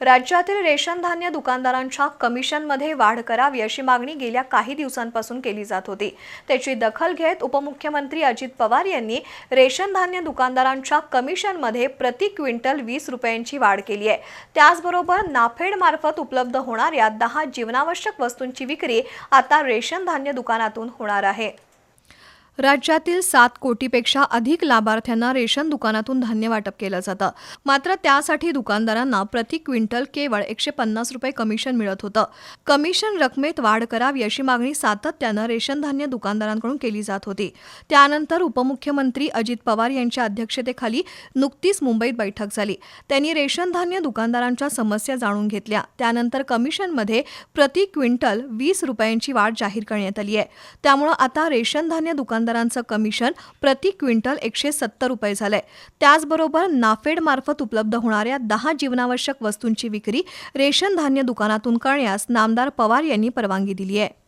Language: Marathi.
राज्यातील रेशन धान्य दुकानदारांच्या कमिशनमध्ये वाढ करावी अशी मागणी गेल्या काही दिवसांपासून केली जात होती. त्याची दखल घेत उपमुख्यमंत्री अजित पवार यांनी रेशन धान्य दुकानदारांच्या कमिशनमध्ये प्रति क्विंटल वीस रुपयांची वाढ केली आहे. त्याचबरोबर नाफेडमार्फत उपलब्ध होणाऱ्या दहा जीवनावश्यक वस्तूंची विक्री आता रेशन धान्य दुकानातून होणार आहे. राज्यातील सात कोटीपेक्षा अधिक लाभार्थ्यांना रेशन दुकानातून धान्य वाटप केलं जातं. मात्र त्यासाठी दुकानदारांना प्रति क्विंटल केवळ एकशे पन्नास रुपये कमिशन मिळत होतं. कमिशन रकमेत वाढ करावी अशी मागणी सातत्यानं रेशन धान्य दुकानदारांकडून केली जात होती. त्यानंतर उपमुख्यमंत्री अजित पवार यांच्या अध्यक्षतेखाली नुकतीच मुंबईत बैठक झाली. त्यांनी रेशन धान्य दुकानदारांच्या समस्या जाणून घेतल्या. त्यानंतर कमिशनमध्ये प्रति क्विंटल वीस रुपयांची वाढ जाहीर करण्यात आली आहे. त्यामुळं आता रेशन धान्य दुकानदारांचं कमिशन प्रति क्विंटल एकशे सत्तर रुपये झालंय. त्याचबरोबर नाफेड मार्फत उपलब्ध होणाऱ्या दहा जीवनावश्यक वस्तूंची विक्री रेशन धान्य दुकानातून करण्यास नामदार पवार यांनी परवानगी दिली आहे.